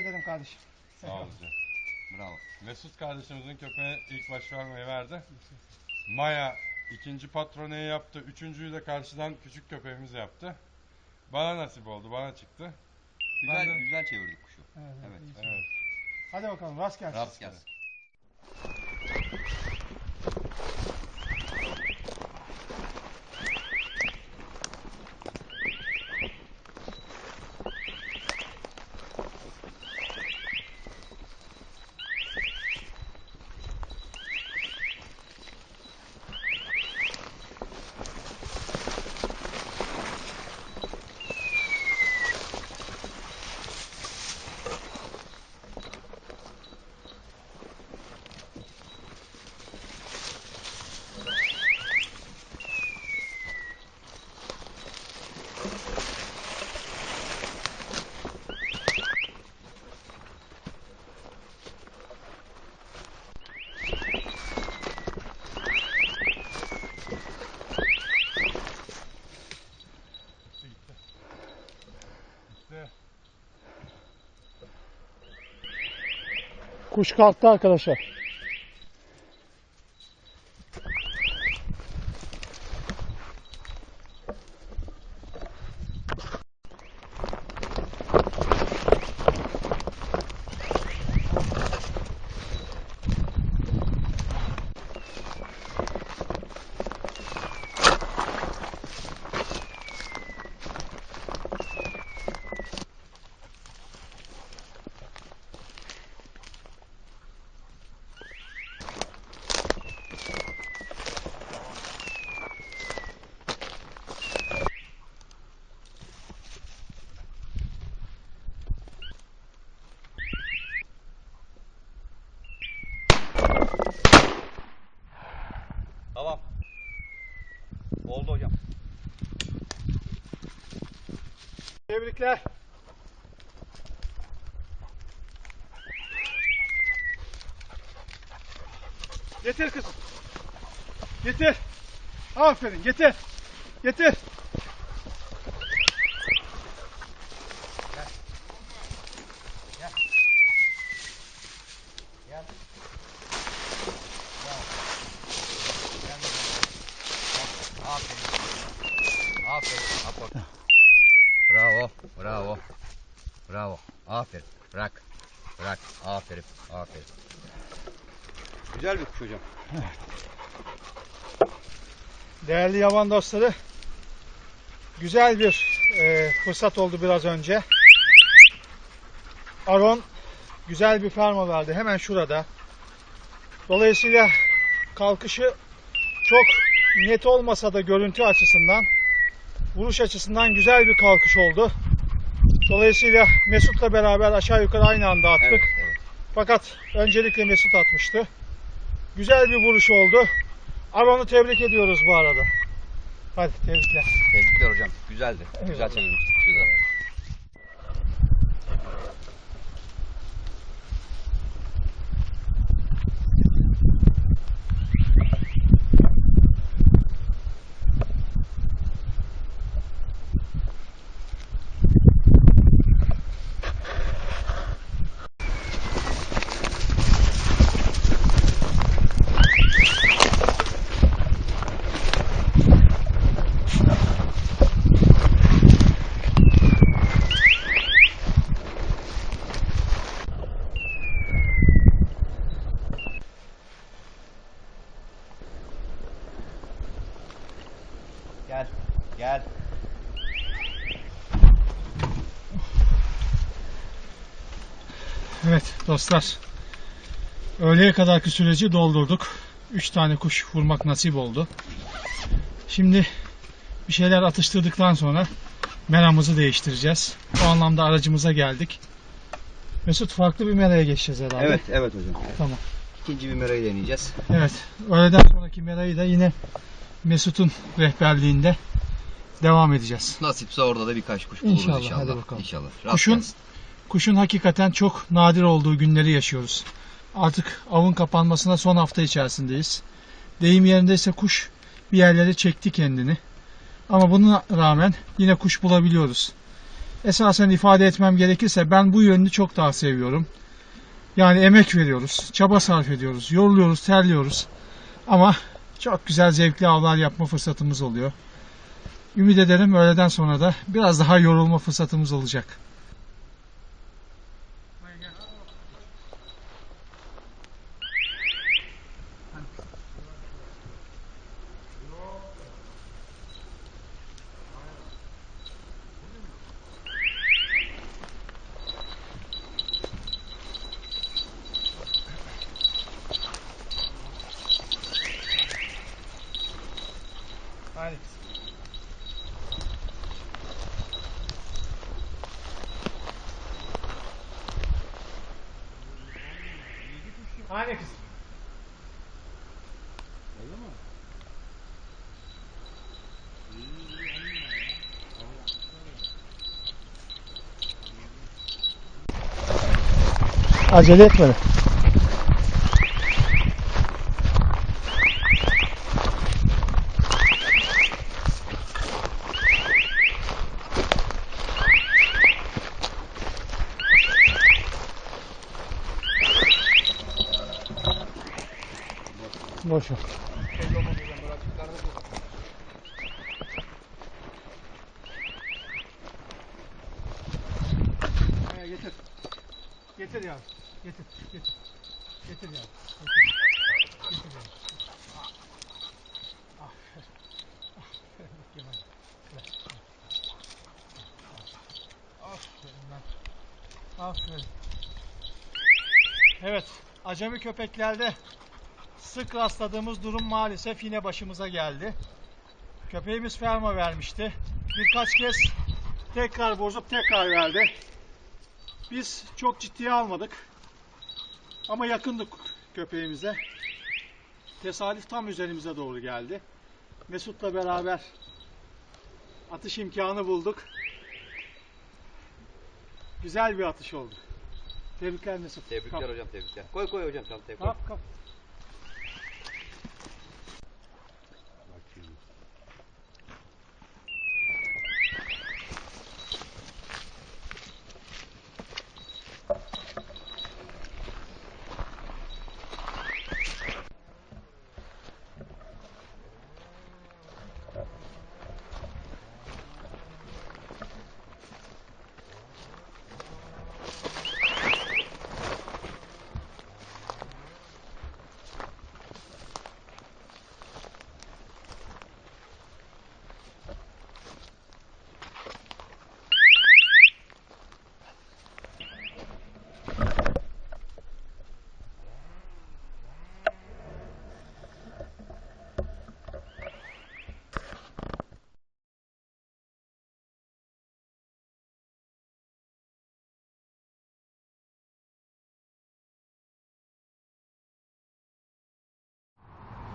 ederim kardeşim. Sağ ol hocam. Bravo. Mesut kardeşimizin köpeği ilk baş vermeyi verdi. Maya ikinci patroneyi yaptı. Üçüncüyü de karşıdan küçük köpeğimiz yaptı. Bana nasip oldu. Bana çıktı. Güzel de- güzel çevirdik kuşu. Evet, Evet. Evet. Hadi bakalım rast gelsin. Rast gelsin. Kuş kalktı arkadaşlar. Tamam. Oldu hocam. Tebrikler. Getir kızım. Getir. Aferin getir. Getir. Aferin. Aferin. Aport. Bravo. Bravo. Bravo. Aferin. Bırak. Bırak. Aferin. Aferin. Kuş hocam. Değerli yaban dostları, güzel bir e, fırsat oldu biraz önce. Aron güzel bir ferma verdi hemen şurada. Dolayısıyla kalkışı çok net olmasa da görüntü açısından, vuruş açısından güzel bir kalkış oldu. Dolayısıyla Mesut'la beraber aşağı yukarı aynı anda attık. Evet. evet. Fakat öncelikle Mesut atmıştı. Güzel bir vuruş oldu. Aron'u tebrik ediyoruz bu arada. Hadi tebrikler. Tebrikler hocam. Güzeldi. Güzel çevirmiştik kuşu da. Gel. Gel. Evet dostlar. Öğleye kadarki süreci doldurduk. 3 tane kuş vurmak nasip oldu. Şimdi bir şeyler atıştırdıktan sonra meramızı değiştireceğiz. O anlamda aracımıza geldik. Mesut farklı bir meraya geçeceğiz herhalde. Evet, evet hocam. Tamam. İkinci bir merayı deneyeceğiz. Evet. Öğleden sonraki merayı da yine Mesut'un rehberliğinde devam edeceğiz. Nasipse orada da birkaç kuş buluruz İnşallah, inşallah. hadi bakalım. İnşallah. Rast Kuşun gelsin. Kuşun hakikaten çok nadir olduğu günleri yaşıyoruz. Artık avın kapanmasına son hafta içerisindeyiz. Deyim yerindeyse kuş bir yerlere çekti kendini. Ama buna rağmen yine kuş bulabiliyoruz. esasen ifade etmem gerekirse ben bu yönünü çok daha seviyorum. Yani emek veriyoruz, çaba sarf ediyoruz, yoruluyoruz, terliyoruz. Ama çok güzel zevkli avlar yapma fırsatımız oluyor. Ümit ederim öğleden sonra da biraz daha yorulma fırsatımız olacak. Acele etme. Boş ver. Ee, getir. Getir ya. Getir. Getir. Getir ya. Getir. Getir ya. Aferin. Aferin. Bak Kemal. Ver. Aferin lan. Aferin. Evet. Acemi köpeklerde sık rastladığımız durum maalesef yine başımıza geldi. Köpeğimiz ferma vermişti. Birkaç kez tekrar bozup tekrar verdi. Biz çok ciddiye almadık. Ama yakındık köpeğimize. Tesadüf tam üzerimize doğru geldi. Mesut'la beraber atış imkanı bulduk. Güzel bir atış oldu. Tebrikler Mesut. Tebrikler Kap. hocam tebrikler. Koy koy hocam çantaya koy. Kap kap.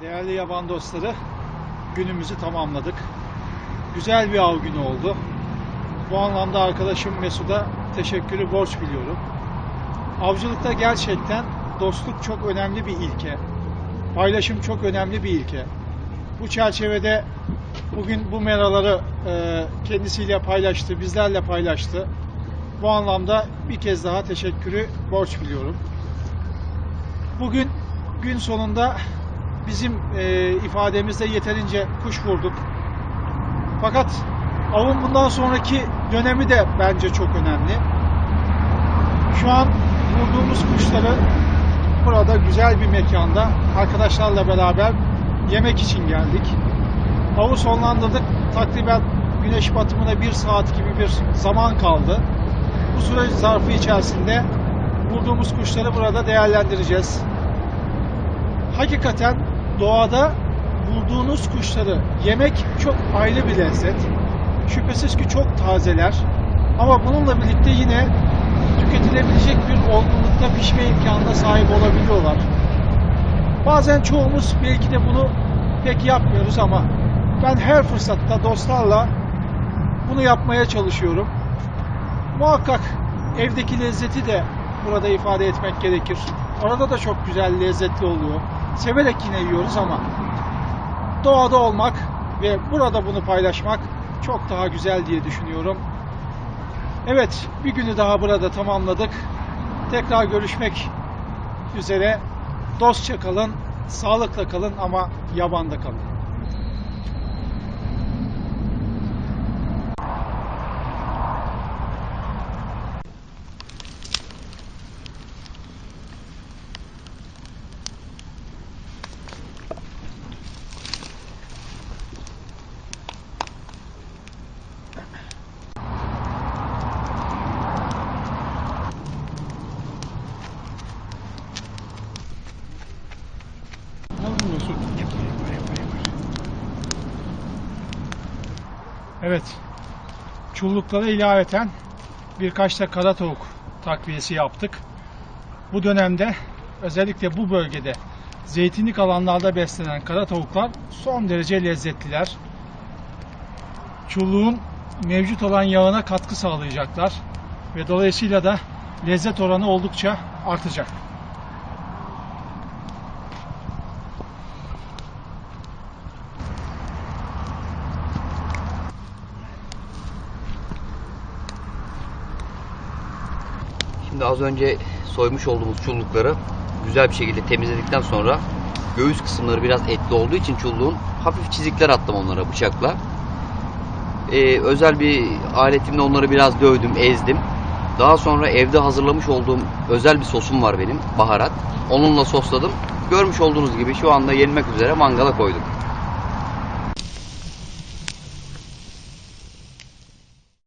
Değerli yaban dostları, günümüzü tamamladık. Güzel bir av günü oldu. Bu anlamda arkadaşım Mesut'a teşekkürü borç biliyorum. Avcılıkta gerçekten dostluk çok önemli bir ilke. Paylaşım çok önemli bir ilke. Bu çerçevede bugün bu meraları e, kendisiyle paylaştı, bizlerle paylaştı. Bu anlamda bir kez daha teşekkürü borç biliyorum. Bugün gün sonunda bizim e, ifademizde yeterince kuş vurduk. Fakat avın bundan sonraki dönemi de bence çok önemli. Şu an vurduğumuz kuşları burada güzel bir mekanda arkadaşlarla beraber yemek için geldik. Avı sonlandırdık. Takriben güneş batımına bir saat gibi bir zaman kaldı. Bu süre zarfı içerisinde vurduğumuz kuşları burada değerlendireceğiz. Hakikaten doğada vurduğunuz kuşları yemek çok ayrı bir lezzet. Şüphesiz ki çok tazeler. Ama bununla birlikte yine tüketilebilecek bir olgunlukta pişme imkanına sahip olabiliyorlar. Bazen çoğumuz belki de bunu pek yapmıyoruz ama ben her fırsatta dostlarla bunu yapmaya çalışıyorum. Muhakkak evdeki lezzeti de burada ifade etmek gerekir. Orada da çok güzel, lezzetli oluyor. Severek yine yiyoruz ama doğada olmak ve burada bunu paylaşmak çok daha güzel diye düşünüyorum. Evet, bir günü daha burada tamamladık. Tekrar görüşmek üzere. Dostça kalın, sağlıkla kalın ama yabanda kalın. Evet. Çulluklara ilaveten birkaç da kara tavuk takviyesi yaptık. Bu dönemde özellikle bu bölgede zeytinlik alanlarda beslenen kara tavuklar son derece lezzetliler. Çulluğun mevcut olan yağına katkı sağlayacaklar ve dolayısıyla da lezzet oranı oldukça artacak. Az önce soymuş olduğumuz çullukları güzel bir şekilde temizledikten sonra göğüs kısımları biraz etli olduğu için çulluğun hafif çizikler attım onlara bıçakla. Ee, özel bir aletimle onları biraz dövdüm, ezdim. Daha sonra evde hazırlamış olduğum özel bir sosum var benim, baharat. Onunla sosladım. Görmüş olduğunuz gibi şu anda yenmek üzere mangala koyduk.